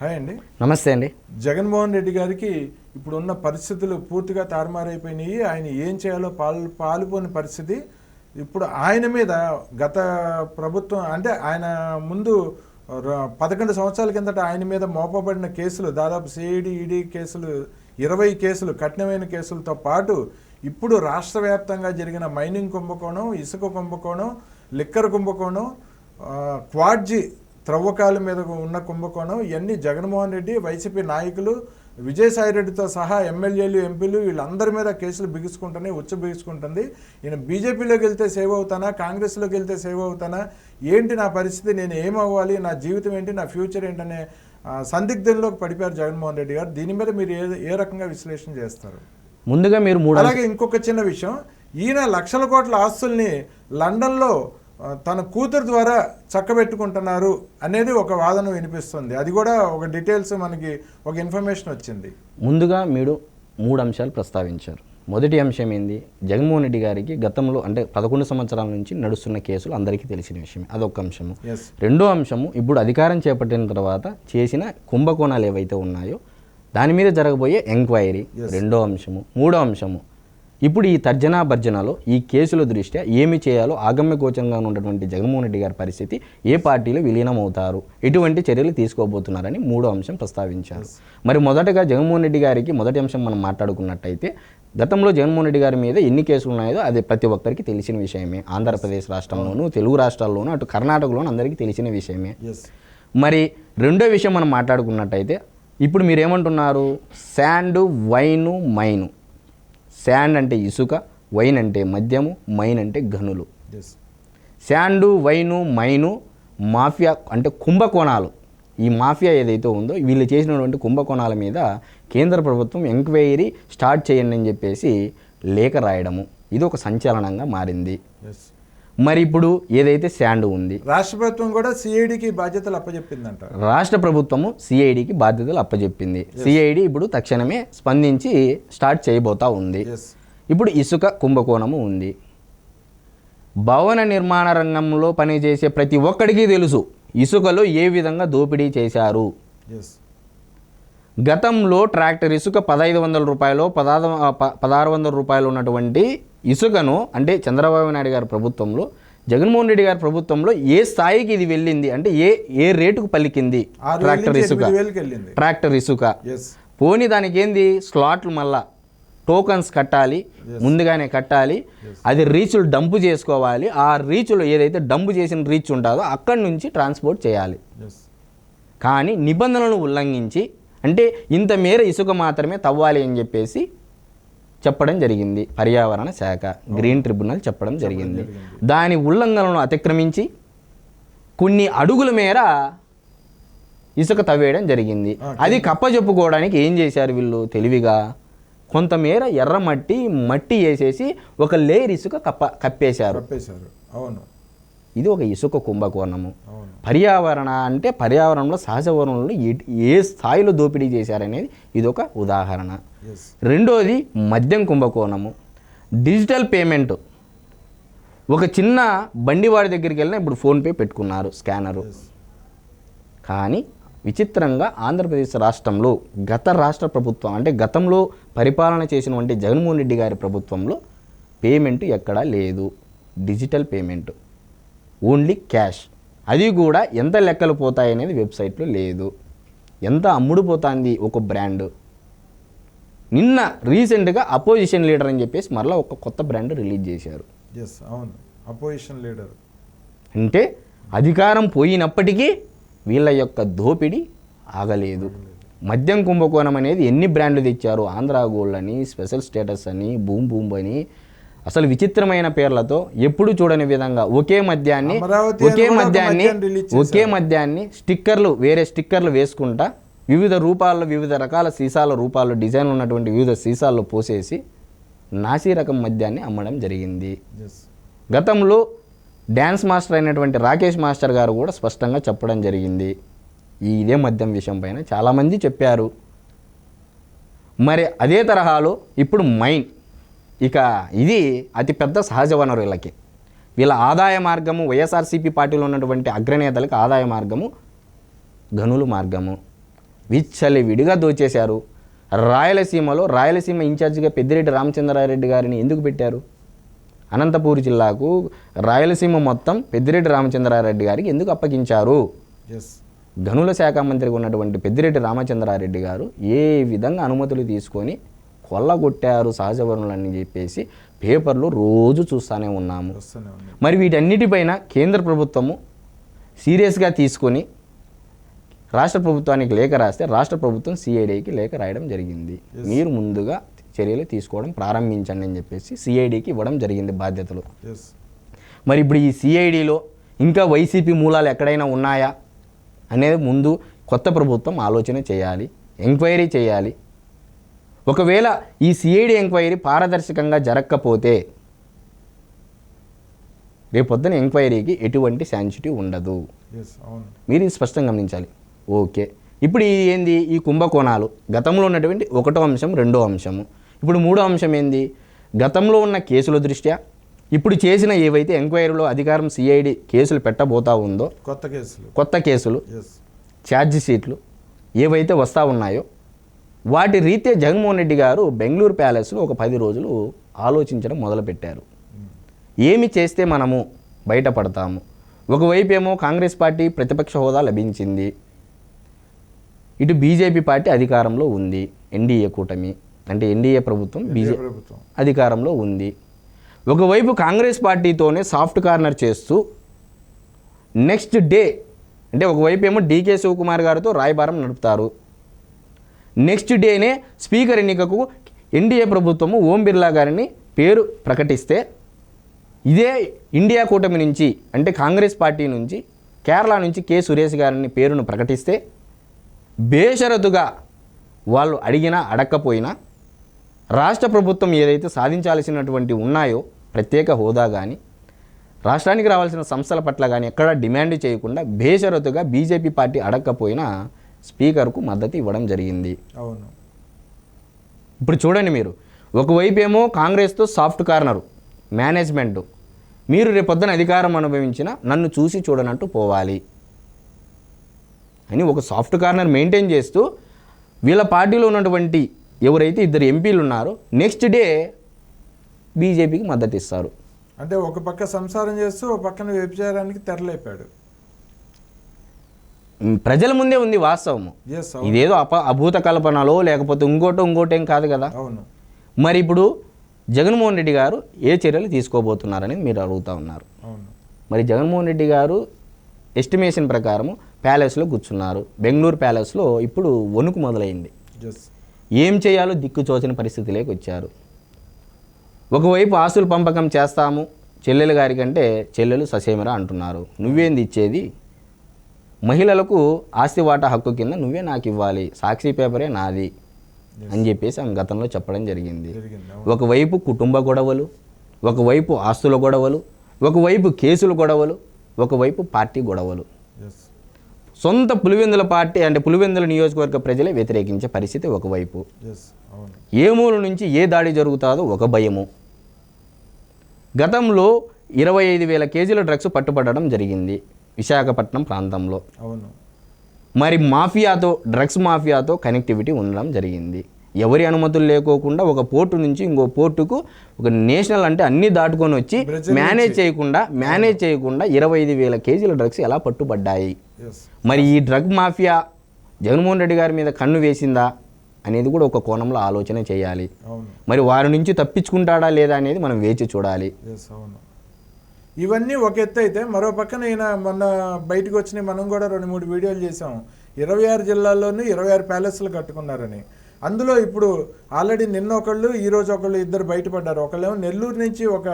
Hi అండి. నమస్తే అండి. జగన్మోహన్ రెడ్డి గారికి ఇప్పుడు ఉన్న పరిస్థితులు పూర్తిగా తారుమారైపోయినాయి. ఆయన ఏం చేయాలో పాలు పాలుపోని పరిస్థితి. ఇప్పుడు ఆయన మీద గత ప్రభుత్వం అంటే ఆయన ముందు పదకొండు సంవత్సరాల కిందట ఆయన మీద మోపబడిన కేసులు దాదాపు సిఐడి ఈడీ కేసులు ఇరవై కేసులు కఠినమైన కేసులతో పాటు ఇప్పుడు రాష్ట్ర వ్యాప్తంగా జరిగిన మైనింగ్ కుంభకోణం ఇసుక కుంభకోణం లిక్కర్ కుంభకోణం క్వాడ్జీ త్రవ్వకాల మీద ఉన్న కుంభకోణం ఇవన్నీ జగన్మోహన్ రెడ్డి వైసీపీ నాయకులు విజయసాయి రెడ్డితో సహా ఎమ్మెల్యేలు ఎంపీలు వీళ్ళందరి మీద కేసులు బిగుసుకుంటున్నాయి ఉచ్చ బిగుసుకుంటుంది. ఈయన బీజేపీలోకి వెళ్తే సేవ్ అవుతానా? కాంగ్రెస్లోకి వెళ్తే సేవ్ అవుతానా? ఏంటి నా పరిస్థితి? నేను ఏమవ్వాలి? నా జీవితం ఏంటి? నా ఫ్యూచర్ ఏంటనే సందిగ్ధంలోకి పడిపోయారు జగన్మోహన్ రెడ్డి గారు. దీని మీద మీరు ఏ ఏ రకంగా విశ్లేషణ చేస్తారు? ముందుగా మీరు మూడు అలాగే ఇంకొక చిన్న విషయం. ఈయన లక్షల కోట్ల ఆస్తుల్ని లండన్లో తన కూతురు ద్వారా చక్కబెట్టుకుంటున్నారు అనేది ఒక వాదన వినిపిస్తుంది. అది కూడా ఒక డీటెయిల్స్ మనకి ఒక ఇన్ఫర్మేషన్ వచ్చింది. ముందుగా మీరు మూడు అంశాలు ప్రస్తావించారు. మొదటి అంశం ఏంది? జగన్మోహన్ రెడ్డి గారికి గతంలో అంటే పదకొండు సంవత్సరాల నుంచి నడుస్తున్న కేసులు అందరికీ తెలిసిన విషయమే అదొక అంశము. రెండో అంశము ఇప్పుడు అధికారం చేపట్టిన తర్వాత చేసిన కుంభకోణాలు ఏవైతే ఉన్నాయో దాని మీద జరగబోయే ఎంక్వైరీ. రెండో అంశము. మూడో అంశము ఇప్పుడు ఈ తర్జనా భర్జనలో ఈ కేసుల దృష్ట్యా ఏమి చేయాలో ఆగమ్య గోచరంగా ఉన్నటువంటి జగన్మోహన్ రెడ్డి గారి పరిస్థితి ఏ పార్టీలో విలీనం అవుతారు ఎటువంటి చర్యలు తీసుకోబోతున్నారని మూడో అంశం ప్రస్తావించారు. మరి మొదటగా జగన్మోహన్ రెడ్డి గారికి మొదటి అంశం మనం మాట్లాడుకున్నట్టయితే గతంలో జగన్మోహన్ రెడ్డి గారి మీద ఎన్ని కేసులు ఉన్నాయో అది ప్రతి ఒక్కరికి తెలిసిన విషయమే. ఆంధ్రప్రదేశ్ రాష్ట్రంలోనూ తెలుగు రాష్ట్రాల్లోనూ అటు కర్ణాటకలోనూ అందరికీ తెలిసిన విషయమే. మరి రెండో విషయం మనం మాట్లాడుకున్నట్టయితే ఇప్పుడు మీరు ఏమంటున్నారు శాండ్ వైను మైను. శాండ్ అంటే ఇసుక వైన్ అంటే మద్యము మైన్ అంటే గనులు. శాండు వైను మైను మాఫియా అంటే కుంభకోణాలు. ఈ మాఫియా ఏదైతే ఉందో వీళ్ళు చేసినటువంటి కుంభకోణాల మీద కేంద్ర ప్రభుత్వం ఎంక్వైరీ స్టార్ట్ చేయండి అని చెప్పేసి లేఖ రాయడము. ఇది ఒక సంచలనంగా మారింది. మరి ఇప్పుడు ఏదైతే శాండ్ ఉంది? రాష్ట్ర ప్రభుత్వం కూడా సిఐడికి బాధ్యతలు అప్పచెప్పిందంట రాష్ట్ర ప్రభుత్వము సిఐడికి బాధ్యతలు అప్పచెప్పింది సిఐడి ఇప్పుడు తక్షణమే స్పందించి స్టార్ట్ చేయబోతా ఉంది. ఇప్పుడు ఇసుక కుంభకోణము ఉంది. భవన నిర్మాణ రంగంలో పనిచేసే ప్రతి ఒక్కడికి తెలుసు ఇసుకలో ఏ విధంగా దోపిడీ చేశారు? గతంలో ట్రాక్టర్ ఇసుక పదహైదు వందల రూపాయలు పదహారు పదహారు వందల రూపాయలు ఉన్నటువంటి ఇసుకను అంటే చంద్రబాబు నాయుడు గారి ప్రభుత్వంలో జగన్మోహన్ రెడ్డి గారి ప్రభుత్వంలో ఏ స్థాయికి ఇది వెళ్ళింది? అంటే ఏ ఏ రేటుకు పలికింది ట్రాక్టర్ ఇసుక? ట్రాక్టర్ ఇసుక. పోనీ దానికి ఏంది? స్లాట్లు మళ్ళా టోకన్స్ కట్టాలి ముందుగానే కట్టాలి అది రీచ్లు డంపు చేసుకోవాలి ఆ రీచ్లో ఏదైతే డంపు చేసిన రీచ్ ఉంటుందో అక్కడి నుంచి ట్రాన్స్పోర్ట్ చేయాలి. కానీ నిబంధనలను ఉల్లంఘించి అంటే ఇంత మేర ఇసుక మాత్రమే తవ్వాలి అని చెప్పేసి చెప్పడం జరిగింది. పర్యావరణ శాఖ గ్రీన్ ట్రిబ్యునల్ చెప్పడం జరిగింది. దాని ఉల్లంఘనలను అతిక్రమించి కొన్ని అడుగుల మేర ఇసుక తవ్వేయడం జరిగింది. అది కప్పచెప్పుకోవడానికి ఏం చేశారు వీళ్ళు? తెలివిగా కొంతమేర ఎర్ర మట్టి మట్టి వేసేసి ఒక లేయర్ ఇసుక కప్ప కప్పేశారు. అవును. ఇది ఒక ఇసుక కుంభకోణము. పర్యావరణ అంటే పర్యావరణంలో సహజ వనరులను ఏ- ఏ స్థాయిలో దోపిడీ చేశారనేది ఇది ఒక ఉదాహరణ రెండోది మద్యం కుంభకోణము. Digital payment. ఒక చిన్న బండివాడి దగ్గరికి వెళ్ళినా ఇప్పుడు ఫోన్పే పెట్టుకున్నారు స్కానరు. కానీ విచిత్రంగా ఆంధ్రప్రదేశ్ రాష్ట్రంలో గత రాష్ట్ర ప్రభుత్వం అంటే గతంలో పరిపాలన చేసినటువంటి జగన్మోహన్ రెడ్డి గారి ప్రభుత్వంలో పేమెంట్ ఎక్కడా లేదు. Digital payment. Only cash. అది కూడా ఎంత లెక్కలు పోతాయి అనేది వెబ్సైట్లో లేదు. ఎంత అమ్ముడు పోతుంది ఒక బ్రాండ్? నిన్న రీసెంట్గా అపోజిషన్ లీడర్ అని చెప్పేసి మరలా ఒక కొత్త బ్రాండ్ రిలీజ్ చేశారు. ఎస్ అవును. Opposition leader. అంటే అధికారం పోయినప్పటికీ వీళ్ళ యొక్క దోపిడీ ఆగలేదు. మద్యం కుంభకోణం అనేది ఎన్ని బ్రాండ్లు తెచ్చారు ఆంధ్రా గోల్డ్ అని స్పెషల్ స్టేటస్ అని బూమ్ బూమ్ అని అసలు విచిత్రమైన పేర్లతో ఎప్పుడు చూడని విధంగా ఒకే మద్యాన్ని ఒకే మద్యాన్ని ఒకే మద్యాన్ని స్టిక్కర్లు వేరే స్టిక్కర్లు వేసుకుంటా వివిధ రూపాల్లో వివిధ రకాల సీసాల రూపాల్లో డిజైన్ ఉన్నటువంటి వివిధ సీసాల్లో పోసేసి నాసీ రకం మద్యాన్ని అమ్మడం జరిగింది. గతంలో డ్యాన్స్ మాస్టర్ అయినటువంటి రాకేష్ మాస్టర్ గారు కూడా స్పష్టంగా చెప్పడం జరిగింది. ఈ ఇదే మద్యం విషయం పైన చాలామంది చెప్పారు. మరి అదే తరహాలో ఇప్పుడు మైన్ ఇక ఇది అతిపెద్ద సహజ వనరు వీళ్ళకి. వీళ్ళ ఆదాయ మార్గము వైఎస్ఆర్సీపీ పార్టీలో ఉన్నటువంటి అగ్రనేతలకు ఆదాయ మార్గము గనులు మార్గము. విచ్చలి విడిగా దోచేశారు. రాయలసీమలో రాయలసీమ ఇన్ఛార్జిగా పెద్దిరెడ్డి రామచంద్రారెడ్డి గారిని ఎందుకు పెట్టారు? అనంతపూర్ జిల్లాకు రాయలసీమ మొత్తం పెద్దిరెడ్డి రామచంద్రారెడ్డి గారికి ఎందుకు అప్పగించారు? ఎస్ గనుల శాఖ మంత్రిగా ఉన్నటువంటి పెద్దిరెడ్డి రామచంద్రారెడ్డి గారు ఏ విధంగా అనుమతులు తీసుకొని కొల్లగొట్టారు సహజ వనరులని చెప్పేసి పేపర్లు రోజు చూస్తూనే ఉన్నాము. మరి వీటన్నిటిపైన కేంద్ర ప్రభుత్వము సీరియస్గా తీసుకొని రాష్ట్ర ప్రభుత్వానికి లేఖ రాస్తే రాష్ట్ర ప్రభుత్వం సిఐడికి లేఖ రాయడం జరిగింది. మీరు ముందుగా చర్యలు తీసుకోవడం ప్రారంభించండి అని చెప్పేసి సిఐడికి ఇవ్వడం జరిగింది బాధ్యతలు. మరి ఇప్పుడు ఈ సిఐడిలో ఇంకా వైసీపీ మూలాలు ఎక్కడైనా ఉన్నాయా? అనేది ముందు కొత్త ప్రభుత్వం ఆలోచన చేయాలి ఎంక్వైరీ చేయాలి ఒకవేళ ఈ సిఐడి ఎంక్వైరీ పారదర్శకంగా జరగకపోతే రేపొద్దున ఎంక్వైరీకి ఎటువంటి సెన్సిటివ్ ఉండదు. మీరు ఇది స్పష్టంగా గమనించాలి. ఓకే. ఇప్పుడు ఈ ఏంది? ఈ కుంభకోణాలు. గతంలో ఉన్నటువంటి ఒకటో అంశం రెండో అంశము. ఇప్పుడు మూడో అంశం ఏంది? గతంలో ఉన్న కేసుల దృష్ట్యా? ఇప్పుడు చేసిన ఏవైతే ఎంక్వైరీలో అధికారం సిఐడి కేసులు పెట్టబోతా ఉందో కొత్త కేసులు. కొత్త కేసులు ఛార్జ్ షీట్లు ఏవైతే వస్తూ ఉన్నాయో వాటి రీత్యా జగన్మోహన్ రెడ్డి గారు బెంగళూరు ప్యాలెస్లో ఒక పది రోజులు ఆలోచించడం మొదలుపెట్టారు. ఏమి చేస్తే మనము బయటపడతాము? ఒకవైపు ఏమో కాంగ్రెస్ పార్టీ ప్రతిపక్ష హోదా లభించింది. ఇటు బీజేపీ పార్టీ అధికారంలో ఉంది ఎన్డీఏ కూటమి. అంటే ఎన్డీఏ ప్రభుత్వం బీజే ప్రభుత్వం. అధికారంలో ఉంది. ఒకవైపు కాంగ్రెస్ పార్టీతోనే సాఫ్ట్ కార్నర్ చేస్తూ నెక్స్ట్ డే అంటే ఒకవైపు ఏమో డీకే శివకుమార్ గారితో రాయబారం నడుపుతారు. నెక్స్ట్ డేనే స్పీకర్ ఎన్నికకు ఎన్డీఏ ప్రభుత్వము ఓం బిర్లా గారిని పేరు ప్రకటిస్తే ఇదే ఇండియా కూటమి నుంచి అంటే కాంగ్రెస్ పార్టీ నుంచి కేరళ నుంచి కె సురేష్ గారిని పేరును ప్రకటిస్తే బేషరతుగా వాళ్ళు అడిగినా అడక్కపోయినా రాష్ట్ర ప్రభుత్వం ఏదైతే సాధించాల్సినటువంటి ఉన్నాయో ప్రత్యేక హోదా కానీ రాష్ట్రానికి రావాల్సిన సంస్థల పట్ల కానీ ఎక్కడా డిమాండ్ చేయకుండా బేషరతుగా బీజేపీ పార్టీ అడగకపోయినా స్పీకర్కు మద్దతు ఇవ్వడం జరిగింది. అవును. ఇప్పుడు చూడండి మీరు. ఒకవైపు ఏమో కాంగ్రెస్తో సాఫ్ట్ కార్నరు మేనేజ్మెంటు. మీరు రేపొద్దున అధికారం అనుభవించిన నన్ను చూసి చూడనట్టు పోవాలి అని ఒక సాఫ్ట్ కార్నర్ మెయింటైన్ చేస్తూ వీళ్ళ పార్టీలో ఉన్నటువంటి ఎవరైతే ఇద్దరు ఎంపీలు ఉన్నారో నెక్స్ట్ డే బీజేపీకి మద్దతు ఇస్తారు అంటే ఒక పక్క సంసారం చేస్తూ ఒక పక్కన వ్యభిచారానికి తెరలేపాడు. ప్రజల ముందే ఉంది వాస్తవము. ఇదేదో అప అభూత కల్పనలో లేకపోతే ఇంకోటో ఇంకోటేం కాదు కదా. మరి ఇప్పుడు జగన్మోహన్ రెడ్డి గారు ఏ చర్యలు తీసుకోబోతున్నారని మీరు అడుగుతా ఉన్నారు. మరి జగన్మోహన్ రెడ్డి గారు ఎస్టిమేషన్ ప్రకారము ప్యాలెస్లో కూర్చున్నారు. బెంగళూరు ప్యాలెస్లో ఇప్పుడు వణుకు మొదలైంది. ఏం చేయాలో దిక్కు తోచని పరిస్థితిలోకి వచ్చారు. ఒకవైపు ఆస్తుల పంపకం చేస్తాము చెల్లెలు గారి కంటే చెల్లెలు ససేమిరా అంటున్నారు. నువ్వేంది ఇచ్చేది? మహిళలకు ఆస్తి వాటా హక్కు కింద నువ్వే నాకు ఇవ్వాలి సాక్షి పేపరే నాది అని చెప్పేసి ఆమె గతంలో చెప్పడం జరిగింది. ఒకవైపు కుటుంబ గొడవలు ఒకవైపు ఆస్తుల గొడవలు ఒకవైపు కేసుల గొడవలు ఒకవైపు పార్టీ గొడవలు. సొంత పులివెందుల పార్టీ అంటే పులివెందుల నియోజకవర్గ ప్రజలే వ్యతిరేకించే పరిస్థితి ఒకవైపు. ఏ మూల నుంచి ఏ దాడి జరుగుతుందో ఒక భయము. గతంలో ఇరవై ఐదు వేల కేజీల డ్రగ్స్ పట్టుబడడం జరిగింది. విశాఖపట్నం ప్రాంతంలో. అవును. మరి మాఫియాతో డ్రగ్స్ మాఫియాతో కనెక్టివిటీ ఉండడం జరిగింది. ఎవరి అనుమతులు లేకోకుండా ఒక పోర్టు నుంచి ఇంకో పోర్టుకు ఒక నేషనల్ అంటే అన్ని దాటుకొని వచ్చి మేనేజ్ చేయకుండా మేనేజ్ చేయకుండా ఇరవై ఐదు వేల కేజీల డ్రగ్స్ ఎలా పట్టుబడ్డాయి? మరి ఈ డ్రగ్ మాఫియా జగన్మోహన్ రెడ్డి గారి మీద కన్ను వేసిందా అనేది కూడా ఒక కోణంలో ఆలోచన చేయాలి. మరి వారి నుంచి తప్పించుకుంటాడా లేదా అనేది మనం వేచి చూడాలి. ఇవన్నీ ఒక ఎత్తు అయితే మరో పక్కన ఈయన మొన్న బయటకు వచ్చినాయి మనం కూడా రెండు మూడు వీడియోలు చేసాం ఇరవై ఆరు జిల్లాల్లోనూ ఇరవై ఆరు ప్యాలెస్లు కట్టుకున్నారని. అందులో ఇప్పుడు ఆల్రెడీ నిన్న ఒకళ్ళు ఈ రోజు ఒకళ్ళు ఇద్దరు బయటపడ్డారు. ఒకళ్ళేమో నెల్లూరు నుంచి ఒక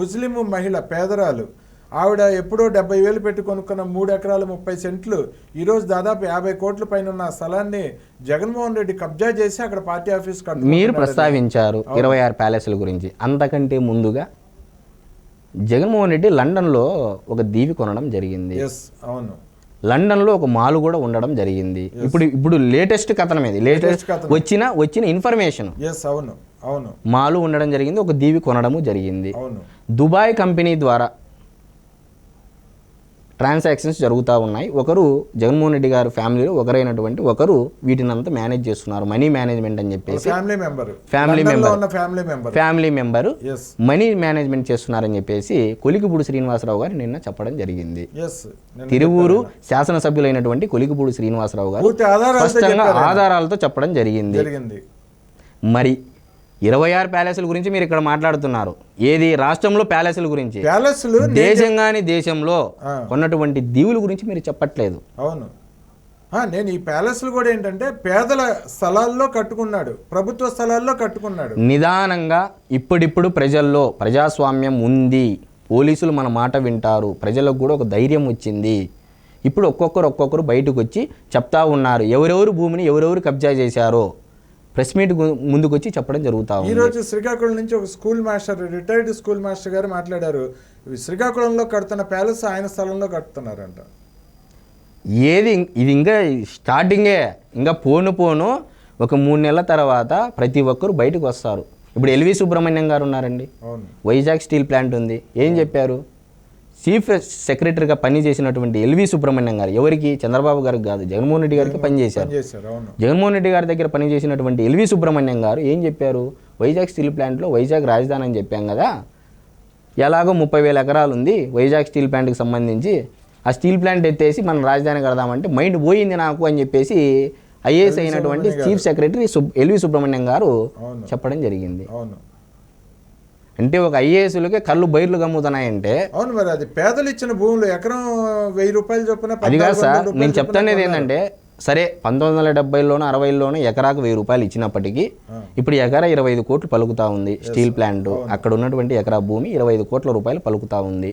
ముస్లిం మహిళ పేదరాలు. ఆవిడ ఎప్పుడో డెబ్బై వేలు పెట్టి కొనుక్కున్న మూడు ఎకరాలు ముప్పై సెంట్లు. ఈరోజు దాదాపు యాభై కోట్ల పైన ఉన్న స్థలాన్ని జగన్మోహన్ రెడ్డి కబ్జా చేసి అక్కడ పార్టీ ఆఫీస్ మీరు. ప్రస్తావించారు ఇరవై ఆరు ప్యాలెస్ల గురించి. అంతకంటే ముందుగా జగన్మోహన్ రెడ్డి లండన్లో ఒక దీవి కొనడం జరిగింది. అవును. లండన్లో ఒక మాల్ కూడా ఉండడం జరిగింది. ఇప్పుడు ఇప్పుడు లేటెస్ట్ కథనం ఇది. లేటెస్ట్. వచ్చిన వచ్చిన ఇన్ఫర్మేషన్. అవును అవును. మాలు ఉండడం జరిగింది ఒక దీవి కొనడము జరిగింది. దుబాయ్ కంపెనీ ద్వారా ట్రాన్సాక్షన్స్ జరుగుతూ ఉన్నాయి. ఒకరు జగన్మోహన్ రెడ్డి గారి ఫ్యామిలీలో ఒకరైనటువంటి ఒకరు వీటిని అంతా మేనేజ్ చేస్తున్నారు. మనీ మేనేజ్మెంట్ అని చెప్పేసి. Family member. member. ఉన్న family member. Family member money management చేస్తున్నారని చెప్పేసి కొలికిపూడి శ్రీనివాసరావు గారు నిన్న చెప్పడం జరిగింది. తిరువూరు శాసనసభ్యులైనటువంటి కొలికిపూడి శ్రీనివాసరావు గారు స్పష్టంగా. ఆధారాలతో చెప్పడం జరిగింది. మరి ఇరవై ఆరు ప్యాలెస్ల గురించి మీరు ఇక్కడ మాట్లాడుతున్నారు. ఏది రాష్ట్రంలో ప్యాలెస్ల గురించి? ప్యాలెస్లు దేశంగాని దేశంలో. ఉన్నటువంటి దీవుల గురించి మీరు చెప్పట్లేదు. అవును. నేను ఈ ప్యాలెస్లు కూడా ఏంటంటే పేదల స్థలాల్లో కట్టుకున్నాడు ప్రభుత్వ స్థలాల్లో కట్టుకున్నాడు. నిదానంగా ఇప్పుడిప్పుడు ప్రజల్లో ప్రజాస్వామ్యం ఉంది. పోలీసులు మన మాట వింటారు. ప్రజలకు కూడా ఒక ధైర్యం వచ్చింది. ఇప్పుడు ఒక్కొక్కరు ఒక్కొక్కరు బయటకు వచ్చి చెప్తా ఉన్నారు. ఎవరెవరు భూమిని ఎవరెవరు కబ్జా చేశారో. ప్రెస్ మీట్ ముందుకు వచ్చి చెప్పడం జరుగుతా ఈ ఉంది. రోజు శ్రీకాకుళం నుంచి ఒక school master retired school master గారు మాట్లాడారు. శ్రీకాకుళంలో కడుతున్న ప్యాలెస్ ఆయన స్థలంలో కడుతున్నారంట. ఏది ఇది ఇంకా స్టార్టింగే. ఇంకా పోను పోను ఒక మూడు నెలల తర్వాత ప్రతి ఒక్కరు బయటకు వస్తారు. ఇప్పుడు ఎల్వి సుబ్రహ్మణ్యం గారు ఉన్నారండి. వైజాగ్ స్టీల్ ప్లాంట్ ఉంది. ఏం చెప్పారు? చీఫ్ సెక్రటరీగా పనిచేసినటువంటి ఎల్వి సుబ్రహ్మణ్యం గారు ఎవరికి? చంద్రబాబు గారికి కాదు జగన్మోహన్ రెడ్డి గారికి పనిచేశారు. జగన్మోహన్ రెడ్డి గారి దగ్గర పనిచేసినటువంటి ఎల్వి సుబ్రహ్మణ్యం గారు ఏం చెప్పారు? వైజాగ్ స్టీల్ ప్లాంట్లో వైజాగ్ రాజధాని అని చెప్పాం కదా. ఎలాగో ముప్పై వేల ఎకరాలు ఉంది వైజాగ్ స్టీల్ ప్లాంట్కి సంబంధించి. ఆ స్టీల్ ప్లాంట్ ఎత్తేసి మనం రాజధాని కడదామంటే మైండ్ పోయింది నాకు అని చెప్పేసి ఐఏఎస్ అయినటువంటి చీఫ్ సెక్రటరీ సుబ్ ఎల్వి సుబ్రహ్మణ్యం గారు చెప్పడం జరిగింది. అవును. అంటే ఒక ఐఏఎస్లకే కళ్ళు బయర్లు గమ్ముతున్నాయంటే అవును మరి అది పేదలు ఇచ్చిన భూములు ఎకరం వెయ్యి రూపాయలు చొప్పున అది కాదు సార్ నేను చెప్తానేది. ఏంటంటే సరే పంతొమ్మిది వందల డెబ్బైలోనో అరవైలోనో ఎకరాకు వెయ్యి రూపాయలు ఇచ్చినప్పటికీ. ఇప్పుడు ఎకరా ఇరవై ఐదు కోట్లు పలుకుతా ఉంది స్టీల్ ప్లాంట్. అక్కడ ఉన్నటువంటి ఎకరా భూమి ఇరవై ఐదు కోట్ల రూపాయలు పలుకుతా ఉంది.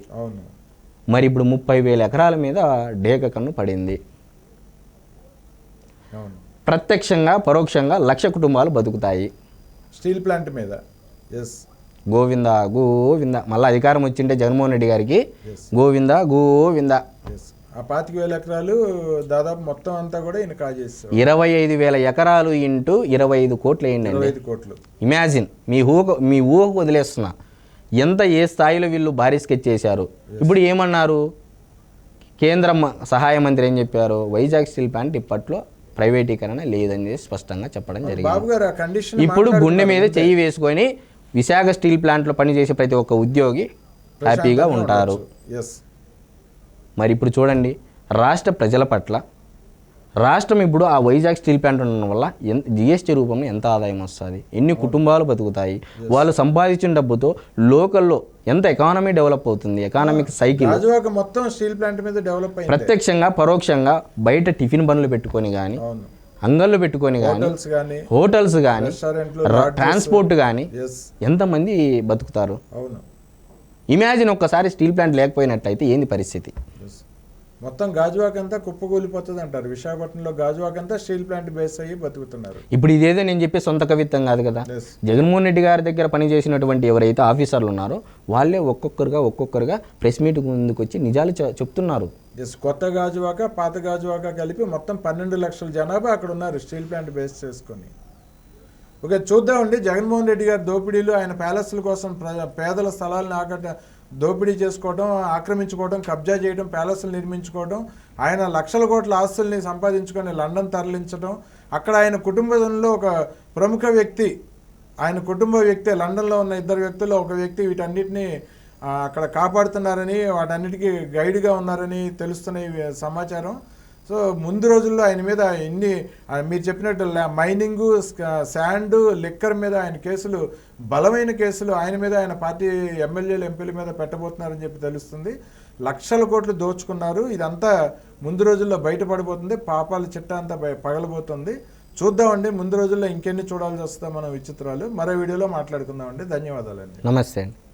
మరి ఇప్పుడు ముప్పై వేల ఎకరాల మీద డేక కన్ను పడింది. ప్రత్యక్షంగా పరోక్షంగా లక్ష కుటుంబాలు బతుకుతాయి. స్టీల్ ప్లాంట్ మీద. ఎస్ గోవింద గోవింద. మళ్ళీ అధికారం వచ్చింటే జగన్మోహన్ రెడ్డి గారికి గోవింద గోవింద. ఆ పాతిక వేల ఎకరాలు దాదాపు మొత్తం అంతా కూడా ఈయన కాజేస్తారు ఇరవై ఐదు వేల ఎకరాలు ఇంటూ ఇరవై ఐదు కోట్లు వేయండి ఇరవై ఐదు కోట్లు. ఇమాజిన్ మీ ఊహ మీ ఊహకు వదిలేస్తున్నా. ఎంత ఏ స్థాయిలో వీళ్ళు భారీ స్కెచ్ చేశారు. ఇప్పుడు ఏమన్నారు? కేంద్ర సహాయ మంత్రి ఏం చెప్పారు? వైజాగ్ స్టీల్ ప్లాంట్ ఇప్పట్లో ప్రైవేటీకరణ లేదని స్పష్టంగా చెప్పడం జరిగింది. ఇప్పుడు గుండె మీద చెయ్యి వేసుకొని విశాఖ స్టీల్ ప్లాంట్లో పనిచేసే ప్రతి ఒక్క ఉద్యోగి హ్యాపీగా ఉంటారు. మరి ఇప్పుడు చూడండి రాష్ట్ర ప్రజల పట్ల రాష్ట్రం ఇప్పుడు ఆ వైజాగ్ స్టీల్ ప్లాంట్ ఉండడం వల్ల ఎంత జిఎస్టీ రూపంలో ఎంత ఆదాయం వస్తుంది? ఎన్ని కుటుంబాలు బతుకుతాయి? వాళ్ళు సంపాదించిన డబ్బుతో లోకల్లో ఎంత ఎకానమీ డెవలప్ అవుతుంది? Economic cycle. మొత్తం స్టీల్ ప్లాంట్ మీద డెవలప్ ప్రత్యక్షంగా పరోక్షంగా బయట టిఫిన్ బండ్లు పెట్టుకొని కానీ అంగళ్ళు పెట్టుకొని కానీ హోటల్స్ కానీ ట్రాన్స్పోర్ట్ కానీ ఎంతమంది బతుకుతారు? అవును. ఇమాజిన్ ఒక్కసారి స్టీల్ ప్లాంట్ లేకపోయినట్టయితే ఏంది పరిస్థితి? మొత్తం గాజువాక్ అంతా కుప్పకూలిపోతుంది అంటారు విశాఖపట్నంలో గాజువాక్ అంతా స్టీల్ ప్లాంట్ బేస్ అయ్యి బతుకుతున్నారు. ఇప్పుడు ఇదేదో నేను చెప్పే సొంత కవిత్వం కాదు కదా? జగన్మోహన్ రెడ్డి గారి దగ్గర పనిచేసినటువంటి ఎవరైతే ఆఫీసర్లు ఉన్నారో వాళ్ళే ఒక్కొక్కరుగా ఒక్కొక్కరుగా ప్రెస్ మీట్ ముందుకు వచ్చి నిజాలు చెప్తున్నారు. దిస్ కొత్త గాజువాక పాత గాజువాక కలిపి మొత్తం పన్నెండు లక్షల జనాభా అక్కడ ఉన్నారు స్టీల్ ప్లాంట్ బేస్ చేసుకొని. ఓకే చూద్దామండి జగన్మోహన్ రెడ్డి గారి దోపిడీలు ఆయన ప్యాలెస్ల కోసం ప్ర- పేదల స్థలాలను ఆకట దోపిడీ చేసుకోవడం ఆక్రమించుకోవడం కబ్జా చేయడం ప్యాలెస్లు నిర్మించుకోవడం ఆయన లక్షల కోట్ల ఆస్తుల్ని సంపాదించుకొని లండన్ తరలించడం అక్కడ ఆయన కుటుంబంలో ఒక ప్రముఖ వ్యక్తి ఆయన కుటుంబ వ్యక్తి లండన్లో ఉన్న ఇద్దరు వ్యక్తుల్లో ఒక వ్యక్తి వీటన్నిటిని అక్కడ కాపాడుతున్నారని వాటన్నిటికీ గైడ్గా ఉన్నారని తెలుస్తున్న సమాచారం. సో ముందు రోజుల్లో ఆయన మీద ఎన్ని మీరు చెప్పినట్టు మైనింగ్ శాండ్ లిక్కర్ మీద ఆయన కేసులు బలమైన కేసులు ఆయన మీద ఆయన పార్టీ ఎమ్మెల్యేలు ఎంపీల మీద పెట్టబోతున్నారని చెప్పి తెలుస్తుంది. లక్షల కోట్లు దోచుకున్నారు. ఇదంతా ముందు రోజుల్లో బయటపడిపోతుంది. పాపాల చిట్ట అంతా పగలబోతుంది. చూద్దామండి. ముందు రోజుల్లో ఇంకెన్ని చూడాల్సి వస్తుందో మనం విచిత్రాలు. మరో వీడియోలో మాట్లాడుకుందామండి. ధన్యవాదాలండి. నమస్తే అండి.